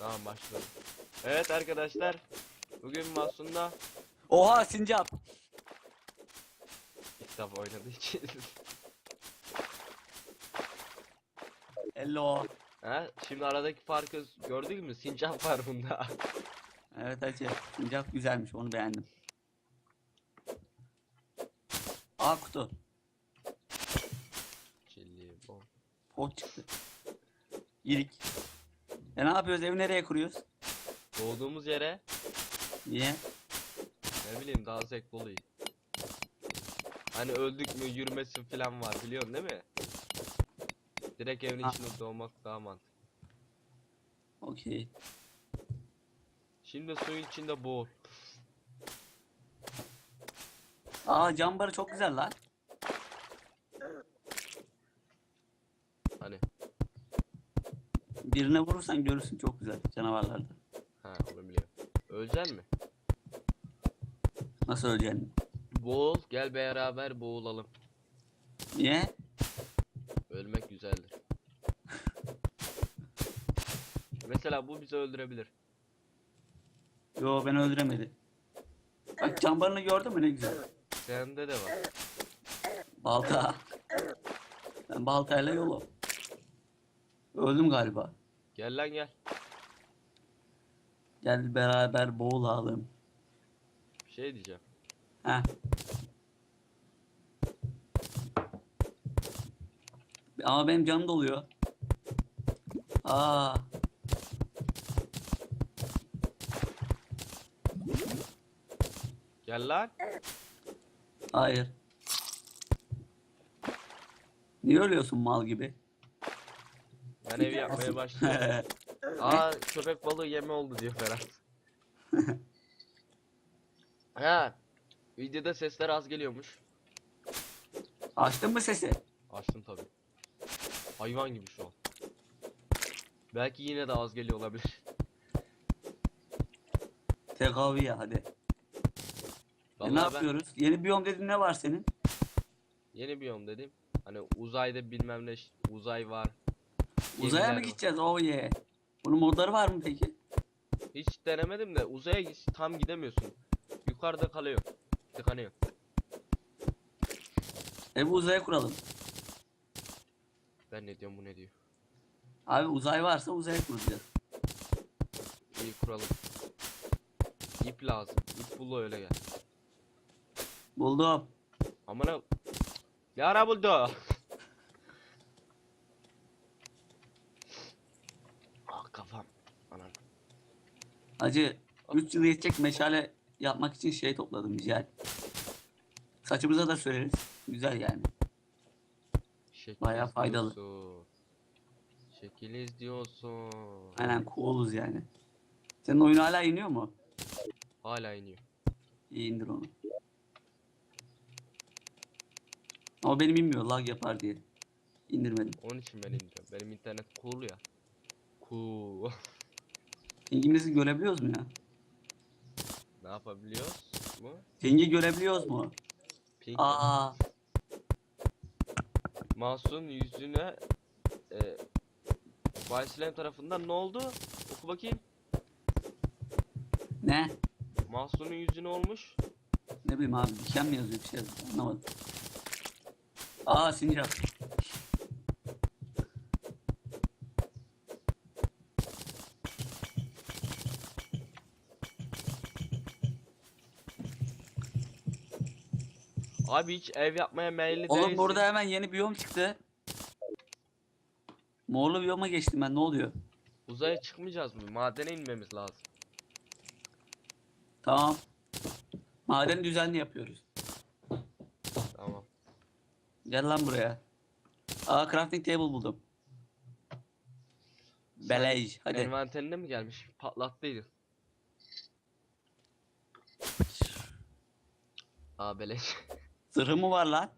Tamam başladım. Evet arkadaşlar. Bugün Mahsun'da Oha sincap. defa oynadığı için. Hello. ha, şimdi aradaki farkı gördük mü? Sincap var bunda. Evet hacı. Sincap güzelmiş onu beğendim. Aa kutu. Çilli bom. Pot çıktı. İrik. E ne yapıyoruz? Evi nereye kuruyoruz? Doğduğumuz yere Niye? ne bileyim daha zevkli oluyor. Hani öldük mü yürümesin falan var biliyorsun değil mi? Direkt evin Ha. içinde doğmak daha mantıklı. Okey. Şimdi suyun içinde boğul. Aa cambarı çok güzel lan. Hani Birine vurursan görürsün çok güzel canavarlarda. ha onu biliyorum. Öleceksin mi? Nasıl öleceksin? Boğul gel beraber boğulalım. Niye? Ölmek güzeldir. Mesela bu bizi öldürebilir. Yo beni öldüremedi. Bak cambarını gördün mü ne güzel. Sende de var. Balta. Ben baltayla yolu. Öldüm galiba. Gel lan gel. Gel beraber boğulalım. Bir şey diyeceğim. Heh. Ama benim canım doluyor. Aa, Gel lan. hayır. Niye ölüyorsun mal gibi? Ben evi yapmaya başlıyorum. Aa köpek balığı yeme oldu diyor Ferhat. ha. Videoda sesler az geliyormuş. Açtın mı sesi? Açtım tabi. Hayvan gibi şu an. Belki yine de az geliyor olabilir. Tedavi ya hadi. E, ne ben yapıyoruz? Yeni biyom dedin ne var senin? yeni biyom dedim. Hani uzayda bilmem ne ş- uzay var. Uzaya mı gideceğiz? Oh yeah. Bunun modları var mı peki? Hiç denemedim de uzaya tam gidemiyorsun. Yukarıda kalıyor. Tıkanıyor. Evi uzaya kuralım. Ben ne diyorum bu ne diyor. Abi uzay varsa uzaya kuracağız. İyi kuralım. İp lazım. İp bul öyle gel. Buldum. Amına Yara buldu. Hacı 3 yıl yetecek meşale yapmak için şey topladım güzel. Saçımıza da süreriz. Güzel yani. Şekil Bayağı faydalı. izliyorsun. Şekil izliyorsun. Aynen cool'uz yani. Senin oyun hala iniyor mu? Hala iniyor. İyi indir onu. Ama benim inmiyor lag yapar diye. İndirmedim. Onun için ben indiriyorum. Benim internet cool ya. Cool. Pingimizi görebiliyoruz mu ya? ne yapabiliyoruz mu? Pingi görebiliyoruz mu? Pink Aa, Masum yüzüne e, Bay Slam tarafından ne oldu? Oku bakayım. ne? Mahsun'un yüzüne olmuş. Ne bileyim abi diken mi yazıyor bir şey yazıyor anlamadım. Aa sincap. Abi hiç ev yapmaya meyilli Oğlum değilsin. burada hemen yeni biyom çıktı. Morlu biyoma geçtim ben ne oluyor? Uzaya çıkmayacağız mı? Madene inmemiz lazım. Tamam. Maden düzenli yapıyoruz. Tamam. Gel lan buraya. Aa crafting table buldum. Belej. Hadi. Envanterine mi gelmiş? Patlattıydın. Aa beleş. Zırhı mı var lan?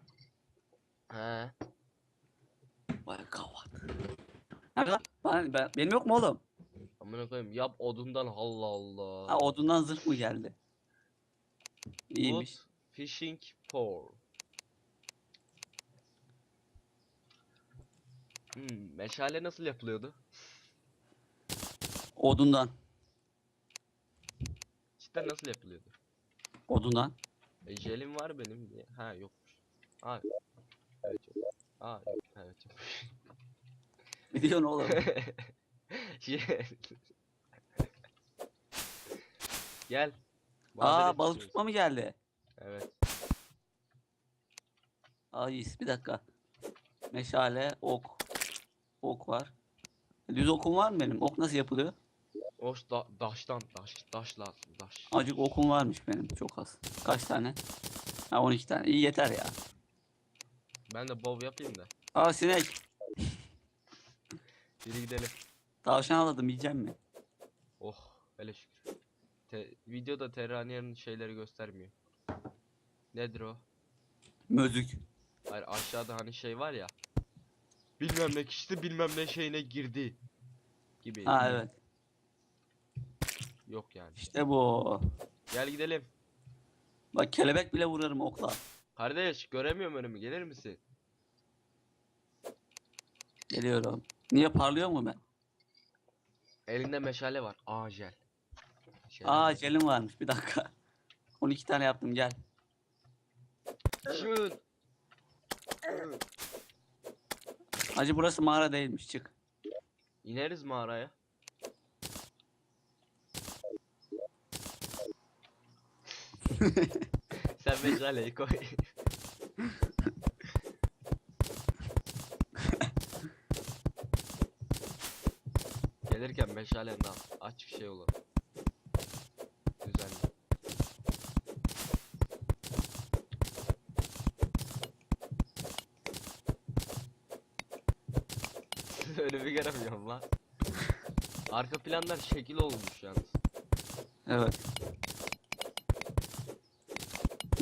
He. Vay kavat. Nerede lan? Ben, ben- benim yok mu oğlum? Amına koyayım yap odundan Allah Allah. Ha odundan zırh mı geldi? İyiymiş. Wood fishing pole. Hmm, meşale nasıl yapılıyordu? Odundan. Cidden nasıl yapılıyordu? Odundan. E, jelim var benim diye. Ha yokmuş. Ha. Evet yok. Ha yok. Evet yok. Biliyorsun oğlum. Şey- Gel. Aa balık istiyoruz. tutma mı geldi? Evet. Ay bir dakika. Meşale, ok. Ok var. Düz okum var mı benim? Ok nasıl yapılıyor? Hoş da daştan daş daş lazım daş. Acık okum varmış benim. Çok az. Kaç tane? Ha 12 tane. İyi yeter ya. Ben de bov yapayım da. Aa sinek. Yürü gidelim. Tavşan avladım yiyeceğim mi? Oh hele şükür. Te videoda Terranier'in şeyleri göstermiyor. Nedir o? Mözük. Hayır aşağıda hani şey var ya. Bilmem ne kişi bilmem ne şeyine girdi. Gibi. Ha evet. Yok yani. İşte bu. Gel gidelim. Bak kelebek bile vurarım okla. Kardeş göremiyorum önümü gelir misin? Geliyorum. Niye parlıyor mu ben? Elinde meşale var. Aa jel. Şey Aa jelim varmış. Bir dakika. 12 tane yaptım gel. Şun. Hacı burası mağara değilmiş çık. İneriz mağaraya. Sen meşaleyi koy. Gelirken meşaleni al. Aç bir şey olur. Düzenli. Önümü göremiyorum lan. Arka planlar şekil olmuş yalnız. Evet.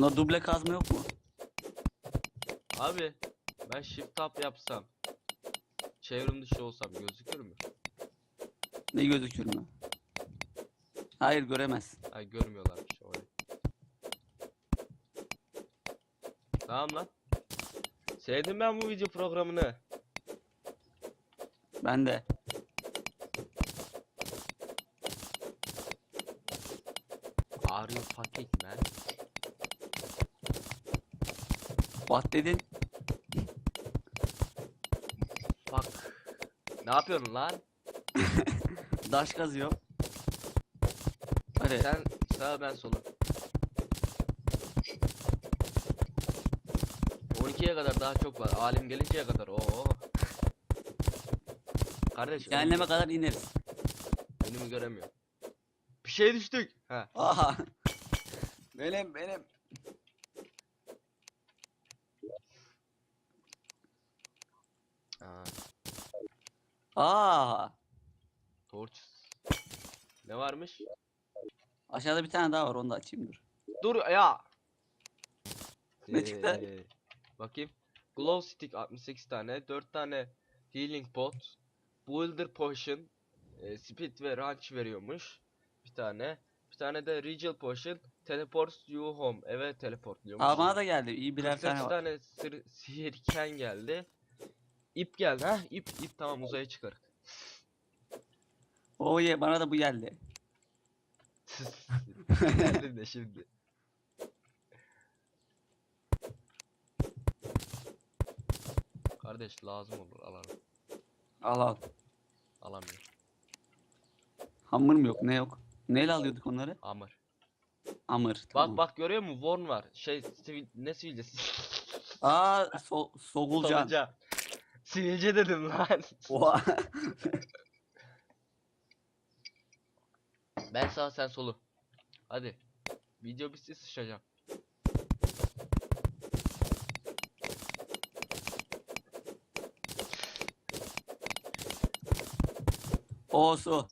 Buna duble kazma yok mu? Abi ben shift tab yapsam çevrim dışı olsam gözükür mü? Ne gözükür mü? Hayır göremez. Ha görmüyorlarmış orayı. Tamam lan. Sevdim ben bu video programını. Ben de. Are you fucking man? What dedin? Fuck. Ne yapıyorsun lan? Daş kazıyor. Hadi. Sen sağa ben sola. 12'ye kadar daha çok var. Alim gelinceye kadar. Oo. Kardeş Cehenneme kadar ineriz. önümü göremiyorum. Bir şey düştük. Ha. Aha. benim benim. Aa, Aa. torch. Ne varmış? Aşağıda bir tane daha var onu da açayım dur. Dur ya. Ne çıktı? Ee, bakayım. Glow stick 68 tane, 4 tane healing pot, builder potion, e, speed ve range veriyormuş. Bir tane. Bir tane de regal potion, teleports you home. Eve teleportluyormuş. Aa bana da geldi. İyi birer 48 tane var. tane sır, sihirken geldi. İp geldi ha ip ip tamam uzaya çıkar. Oo ye bana da bu geldi. Geldin de şimdi. Kardeş lazım olur alalım. Al al. Alamıyorum. Hamur mu yok ne yok? Neyle alıyorduk onları? Amır. Hamur. Bak tamam. bak görüyor musun? Worn var. Şey sivil ne sivilcesi? Aa so sogulcan. Solucan. Sivilce dedim lan. Oha. Ben sağ sen solu. Hadi. Video bitsin sıçacağım. o su.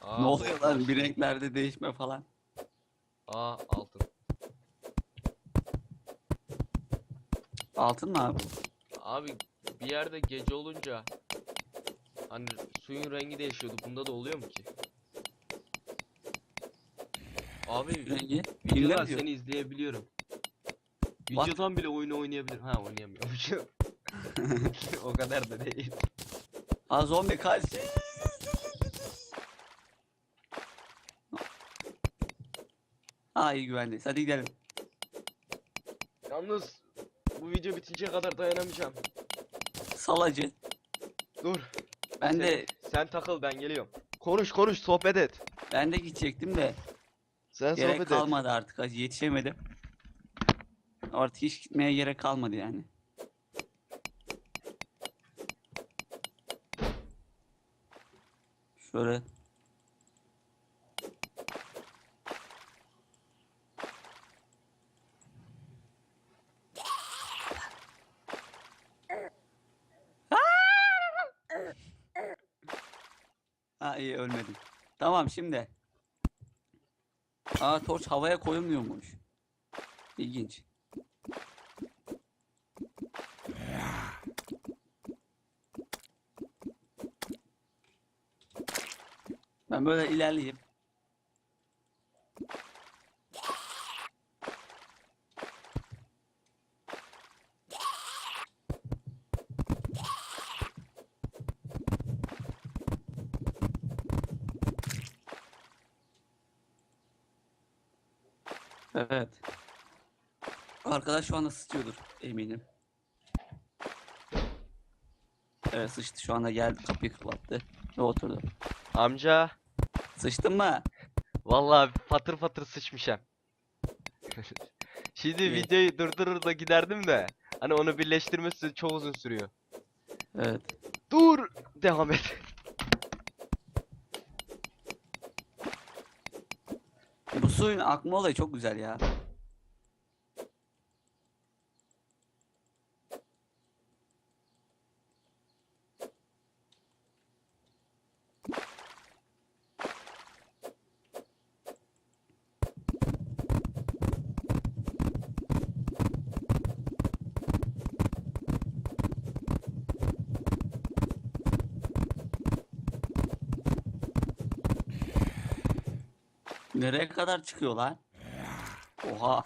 Aa, ne oluyor lan bir renklerde değişme falan. Aa altın. Altın mı abi? Abi bir yerde gece olunca hani suyun rengi değişiyordu. Bunda da oluyor mu ki? Abi Rengi. videodan Kirler diyor. seni izleyebiliyorum. What? Videodan bile oyunu oynayabilir. Ha oynayamıyormuş. o kadar da değil. Ha zombi kaç. Ha iyi güvendeyiz. Hadi gidelim. Yalnız bu video bitinceye kadar dayanamayacağım. Salacı. Dur. Ben sen, de sen takıl ben geliyorum. Konuş konuş sohbet et. ben de gidecektim de Sen gerek sohbet et. kalmadı artık. Hacı yetişemedim. Artık hiç gitmeye gerek kalmadı yani. Şöyle İyi ölmedim. Tamam şimdi. Aa torç havaya koyulmuyormuş. İlginç. Ben böyle ilerleyeyim. Evet. Arkadaş şu anda sıçıyordur eminim. Evet sıçtı şu anda geldi kapıyı kapattı ve oturdu. Amca. Sıçtın mı? Vallahi patır patır sıçmışım. Şimdi İyi. videoyu durdurur da giderdim de. Hani onu birleştirmesi çok uzun sürüyor. Evet. Dur. Devam et. Bu suyun akma olayı çok güzel ya. Nereye kadar çıkıyor lan? Oha.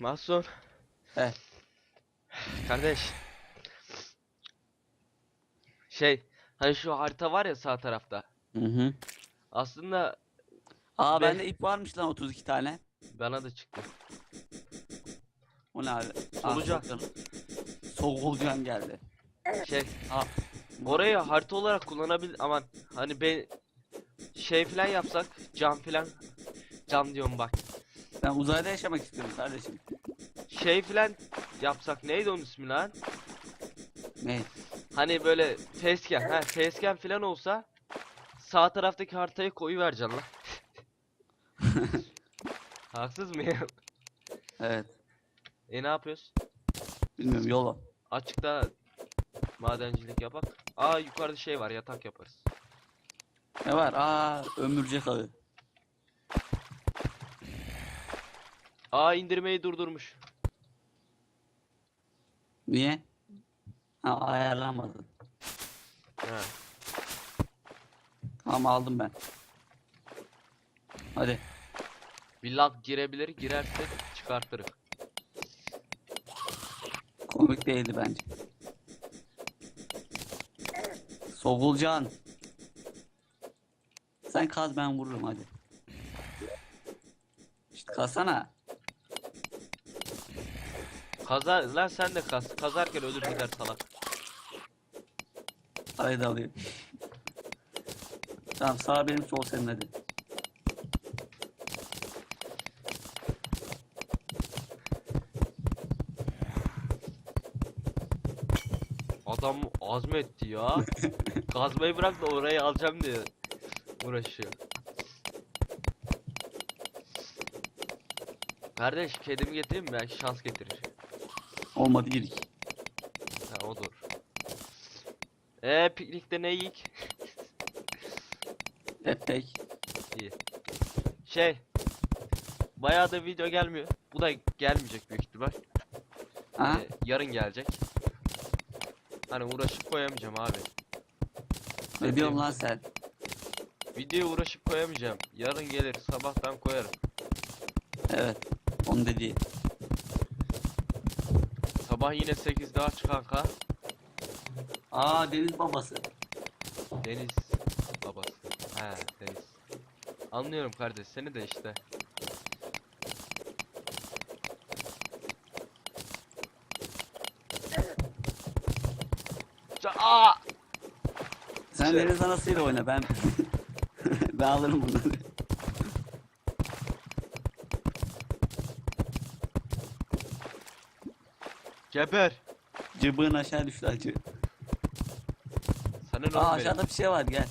Mahsun. He. Kardeş. Şey, hani şu harita var ya sağ tarafta. Hı hı. Aslında Aa Ve- bende ip varmış lan 32 tane. bana da çıktı. O ne abi? Solucan. Solucan geldi. Şey, Aa. orayı harita olarak kullanabil aman hani ben şey falan yapsak, cam falan cam diyorum bak. Ben uzayda yaşamak istiyorum kardeşim. Şey falan yapsak neydi onun ismi lan? Ne? Hani böyle facecam, ha facecam falan olsa sağ taraftaki haritayı koyu vereceksin lan. Haksız mıyım? Evet. E ne yapıyoruz? Bilmiyorum yola. Açıkta madencilik yapak. Aa yukarıda şey var yatak yaparız. Ne var? Aa ömürcek ağı. Aa indirmeyi durdurmuş. Niye? Ha ayarlamadın. Ha. Tamam aldım ben. Hadi. Bir lag girebilir girerse çıkartırız. Komik değildi bence. Sogulcan. Sen kaz ben vururum hadi. İşte kazsana. Kazar lan sen de kaz. Kazarken ölür gider salak. Haydi alayım. tamam sağ benim sol senin hadi. Adam azmetti ya. Kazmayı bırak da orayı alacağım diye uğraşıyor. Kardeş kedimi getireyim mi? Belki şans getirir. Olmadı yedik. Ha odur. Eee piknikte ne yiyik? Epey. Şey. Bayağı da video gelmiyor. Bu da gelmeyecek büyük ihtimal. Ha? Ee, yarın gelecek. Hani uğraşıp koyamayacağım abi. Ne diyorsun lan sen? Videoya uğraşıp koyamayacağım. Yarın gelir sabahtan koyarım. Evet. Onu dedi. Sabah yine 8'de aç kanka. Aa Deniz babası. Deniz babası. He Deniz. Anlıyorum kardeş seni de işte. Ça- Aa! Sen Şey- Deniz anasıyla oyna ben. ben alırım bunları. Geber. Cıbığın aşağı düştü acı. Sana ne Aa oldu aşağıda bir şey var gel.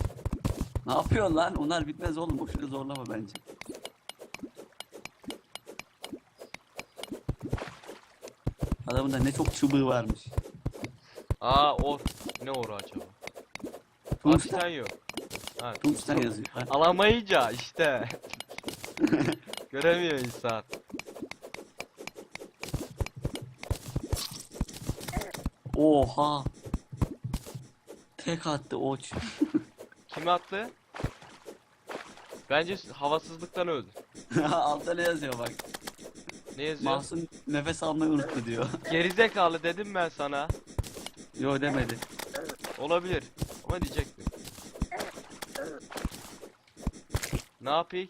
Ne yapıyorsun lan? Onlar bitmez oğlum. Boşuna zorlama bence. Adamın da ne çok çubuğu varmış. Aa or. Ne or acaba? Tungsten, Tungsten yok. Ha, tungsten yazıyor. Ha. Alamayınca işte. Göremiyor insan. Oha. Tek attı oç. Kim attı? Bence havasızlıktan öldü. Altta ne yazıyor bak. Ne yazıyor? Mahsun nefes almayı unuttu diyor. Gerizekalı dedim ben sana. Yo demedi. Olabilir. Ama diyecektim. Ne yapayım?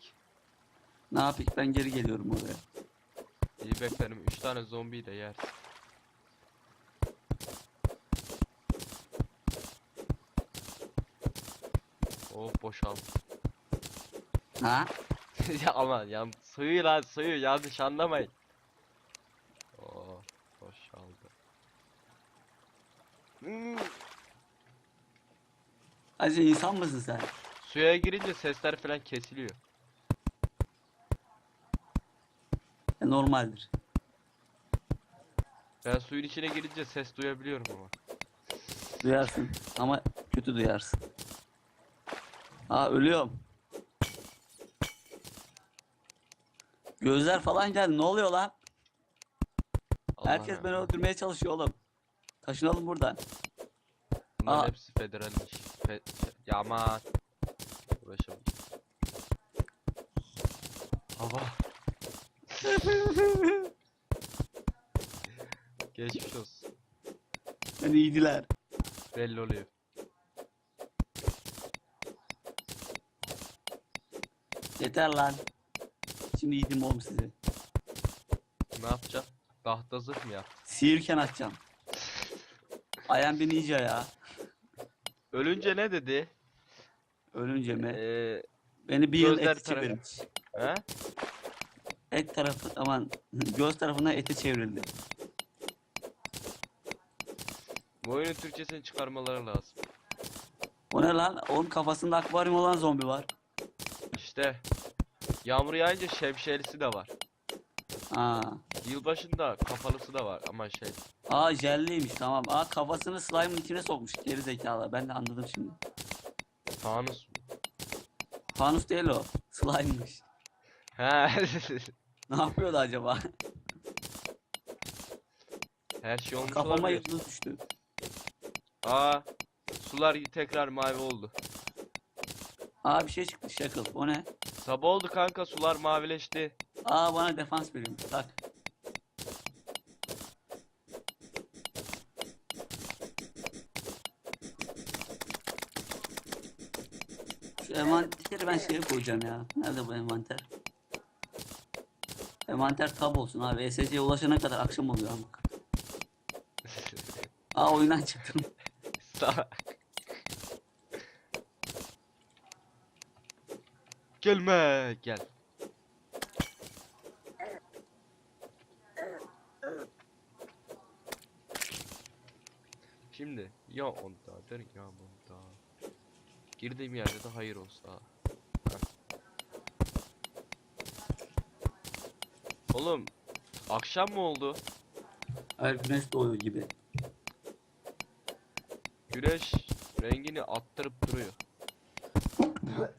Ne yapayım ben geri geliyorum oraya. İyi beklerim. 3 tane zombiyi de yer. Oh boşaldı. Ha? ya aman ya suyu lan suyu yanlış anlamayın. Oh boşaldı. Hmm, Acı insan mısın sen? suya girince sesler falan kesiliyor. E, normaldir. Ben suyun içine girince ses duyabiliyorum ama. Duyarsın ama kötü duyarsın. Aa ölüyorum. Gözler falan geldi. Ne oluyor lan? Allah Herkes beni öldürmeye çalışıyor oğlum. Taşınalım buradan. Bunların Aa. hepsi federalmiş. Fe ya aman. Uğraşamam. Hava. Geçmiş olsun. Beni iyiydiler. Belli oluyor. Yeter lan. Şimdi yedim oğlum sizi. Ne yapacağım? Tahta zırh mı yap? Sihirken atacağım. Ayağım beni iyice ya. Ölünce ne dedi? Ölünce mi? Ee, Beni bir yıl gözler ete tarafı. çevirmiş. he? Et tarafı aman göz tarafına ete çevrildi. Bu oyunun Türkçesini çıkarmaları lazım. O ne lan? Onun kafasında akvaryum olan zombi var. İşte. Yağmur yağınca şemşerisi de var. Aa. Yılbaşında kafalısı da var ama şey. Aa jelliymiş tamam. Aa kafasını slime'ın içine sokmuş geri zekalı. Ben de anladım şimdi. Fanus? Fanus değil o. Slime'mış. He. Ne yapıyordu acaba? Her şey olmuş Kafama olabilir. yıldız düştü. Aa, sular tekrar mavi oldu. Aa bir şey çıktı Shackle. O ne? Sabah oldu kanka sular mavileşti. Aa bana defans veriyor. Tak. Şu envanteri ben şeye koyacağım ya. Nerede bu envanter? Envanter tab olsun abi. ESC'ye ulaşana kadar akşam oluyor amk. Aa oyundan çıktım. Sa- Gelme gel. Şimdi ya ondadır ya bunda. Girdiğim yerde de hayır olsa. Heh. Oğlum akşam mı oldu? Hayır güneş doğuyor gibi. Güneş rengini attırıp duruyor.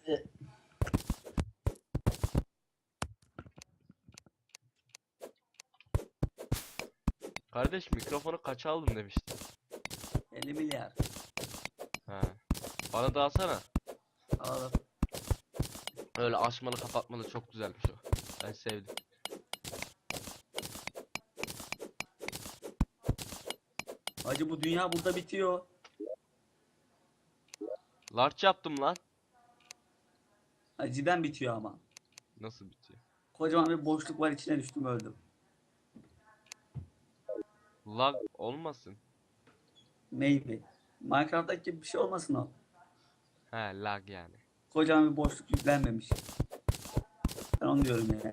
Kardeş mikrofonu kaça aldın demiştin. 50 milyar. Ha. Bana da alsana. Alalım. Öyle açmalı kapatmalı çok güzelmiş o. Ben sevdim. Hacı bu dünya burada bitiyor. Large yaptım lan. Hacı cidden bitiyor ama. Nasıl bitiyor? Kocaman bir boşluk var içine düştüm öldüm. Lag olmasın. Maybe. Minecraft'taki bir şey olmasın o. He lag yani. Kocaman bir boşluk yüklenmemiş. Ben onu diyorum yani.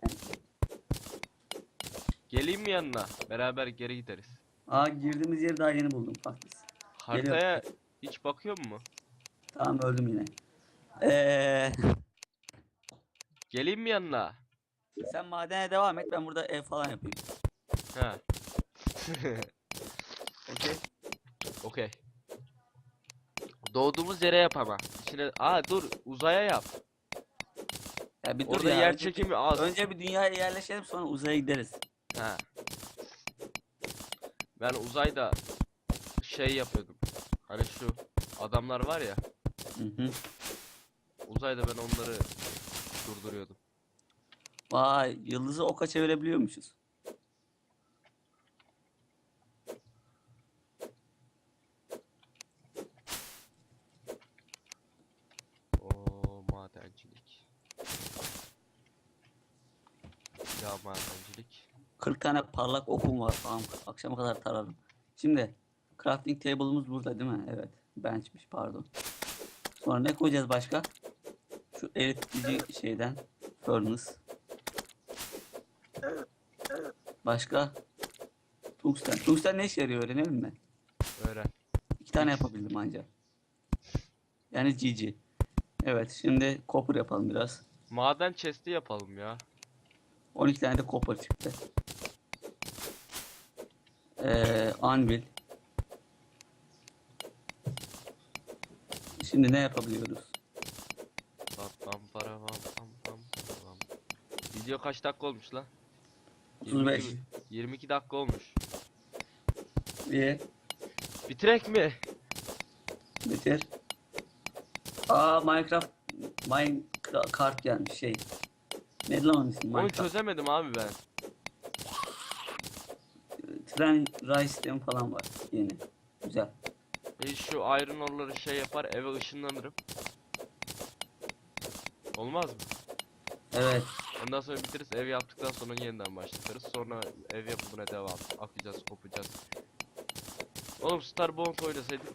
Geleyim mi yanına? Beraber geri gideriz. Aa girdiğimiz yeri daha yeni buldum Faktis. Haritaya hiç bakıyor mu? Tamam öldüm yine. Eee Geleyim mi yanına? sen madene devam et ben burada ev falan yapayım. He. Okey. Okey. Doğduğumuz yere yap ama. İçine... Aa dur uzaya yap. Ya bir dur Orada ya, yer önce- çekimi az. Önce bir dünyaya yerleşelim sonra uzaya gideriz. He. Ben uzayda şey yapıyordum. Hani şu adamlar var ya. Hı hı. Uzayda ben onları durduruyordum. Vay yıldızı oka çevirebiliyormuşuz. O madencilik. Ya madencilik. 40 tane parlak okum var falan. Akşama kadar tararım. Şimdi crafting table'ımız burada değil mi? Evet. Benchmiş pardon. Sonra ne koyacağız başka? Şu eritici şeyden. Furnace. Başka? Tungsten. Tungsten ne işe yarıyor öğrenelim mi? Öğren. İki tane yapabildim ancak. Yani GG. Evet şimdi copper yapalım biraz. Maden chest'i yapalım ya. 12 tane de copper çıktı. Ee, anvil. Şimdi ne yapabiliyoruz? Pam pam para pam pam pam pam. Video kaç dakika olmuş lan? 35. 22 22 dakika olmuş. İyi. Bitirek mi? Bitir. Aa Minecraft Minecraft gelmiş şey. Ne lan onun ismi? Onu Minecraft. çözemedim abi ben. Tren ray sistemi falan var yeni. Güzel. E şu iron ore'ları şey yapar eve ışınlanırım. Olmaz mı? Evet. Ondan sonra bitiririz ev yaptıktan sonra yeniden başlarız. Sonra ev yapımına devam. Akacağız, kopacağız. Oğlum Starbound oynasaydık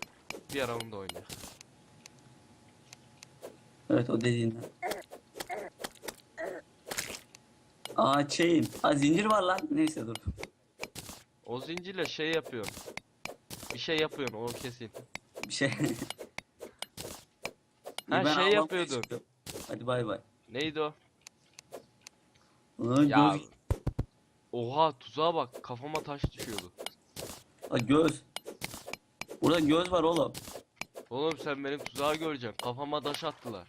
bir ara onu da. Evet o dediğinden. Aa chain. Aa zincir var lan. Neyse dur. O zincirle şey yapıyorsun. Bir şey yapıyorsun o kesin. Bir şey. Ha, Ben şey yapıyordun. Hadi bay bay. Neydi o? Aa, Ya. göz. Oha tuzağa bak kafama taş düşüyordu. Aa, göz. Burada göz var oğlum. Oğlum sen benim tuzağı göreceksin. Kafama taş attılar.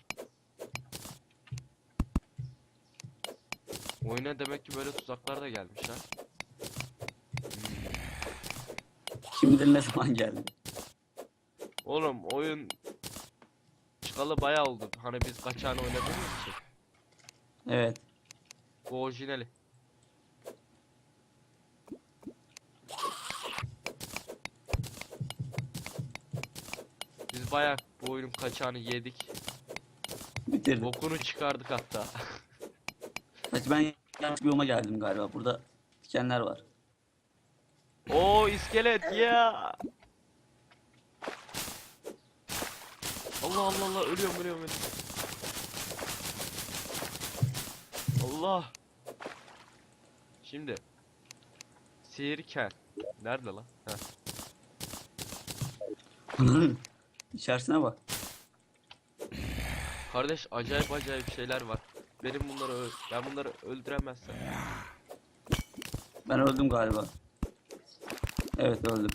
Oyuna demek ki böyle tuzaklar da gelmiş ha. Kim bilir ne zaman geldi. Oğlum oyun çıkalı bayağı oldu. Hani biz kaçağını oynadığımız için. Evet. Bu orijinali. Biz bayağı bu oyunun kaçağını yedik. Bitirdim. Bokunu çıkardık hatta. Hadi ben yanlış bir yoluma geldim galiba. Burada dikenler var. Oo iskelet ya. Allah Allah Allah ölüyorum ölüyorum ölüyorum. Allah. Şimdi. Sihirken. Nerede lan? Heh. İçerisine bak. Kardeş acayip acayip şeyler var. Benim bunları ö- ben bunları öldüremezsem. Ben öldüm galiba. Evet öldüm.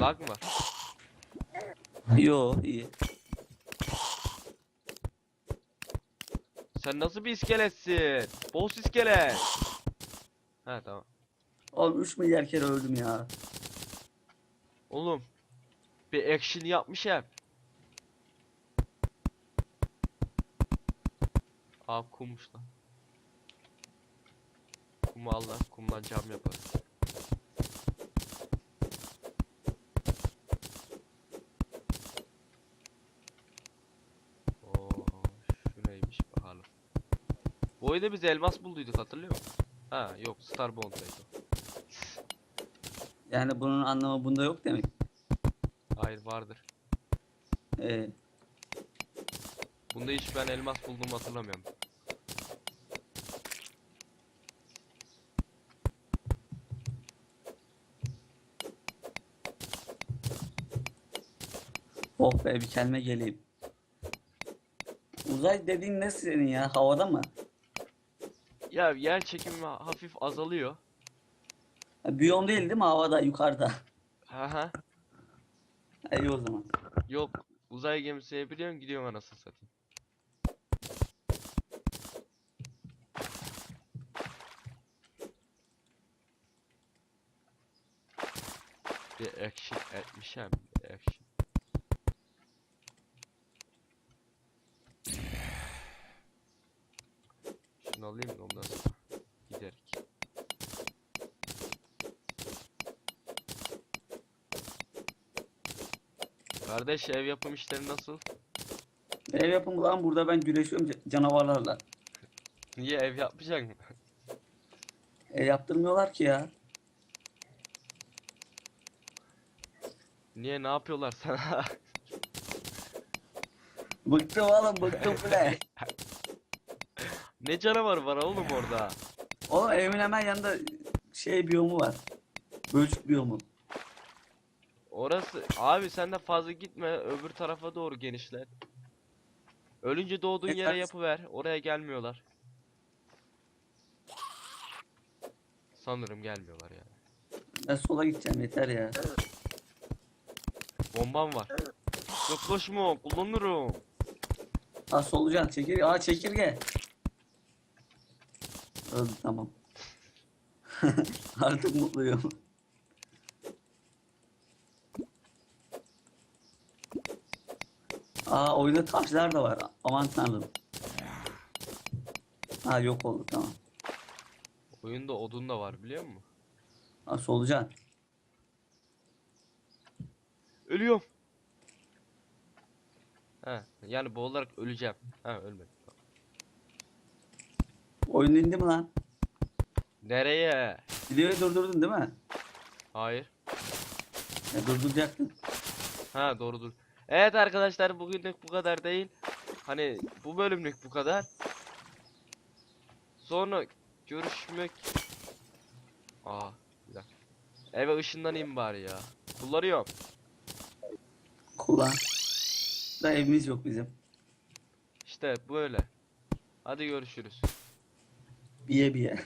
Lag mı var? Yo iyi. Sen nasıl bir iskeletsin? Boss iskelet. Ha tamam. Oğlum 3 milyar kere öldüm ya. Oğlum. Bir action yapmış hem. Aa kummuş lan. Kumu Allah kumdan cam yapar. Oo, şu neymiş bakalım. Bu oyunda biz elmas bulduyduk hatırlıyor musun? Ha yok Starbond'daydı. o. Yani bunun anlamı bunda yok demek. Hayır vardır. Ee, Bunda hiç ben elmas bulduğumu hatırlamıyorum. oh be bir kendime geleyim. Uzay dediğin ne senin ya? Havada mı? Ya yer çekimi hafif azalıyor. Ha, biyom değil değil mi? Havada, yukarıda. Haha. Ha, İyi o zaman. Yok uzay gemisi biliyorsun gidiyorum anasını satayım. Bir action etmişim. Bir action. Şunu alayım da ondan sonra giderik. Kardeş ev yapım işleri nasıl? Ev yapımı lan burada ben güreşiyorum ca- canavarlarla. Niye ev yapmayacak mı? Ev yaptırmıyorlar ki ya. Niye ne yapıyorlar sana? Bıktım oğlum bıktım bile. ne canavar var oğlum orada? Oğlum evimin hemen yanında şey biyomu var. Bölçük biyomu. Orası abi sen de fazla gitme öbür tarafa doğru genişlet. Ölünce doğduğun yere Yeter. yapıver. Oraya gelmiyorlar. Sanırım gelmiyorlar yani. Ben sola gideceğim yeter ya. Bombam var. Yaklaşma kullanırım. Ha solucan çekirge. Aa çekirge. Öldü tamam. Artık mutluyum. Aa oyunda taşlar da var. Aman tanrım. Ha yok oldu tamam. Oyunda odun da var biliyor musun? Ha solucan. Ölüyorum. He yani boğularak öleceğim. Ha ölmedim. Tamam. Oyun indi mi lan? Nereye? Videoyu durdurdun değil mi? Hayır. Ya durduracaktın. Ha doğrudur. Evet arkadaşlar bugünlük bu kadar değil. Hani bu bölümlük bu kadar. Sonra görüşmek. Aa bir dakika. Eve ışınlanayım bari ya. Kullanıyorum. Kullan. Da evimiz yok bizim. İşte böyle. Hadi görüşürüz. Biye biye.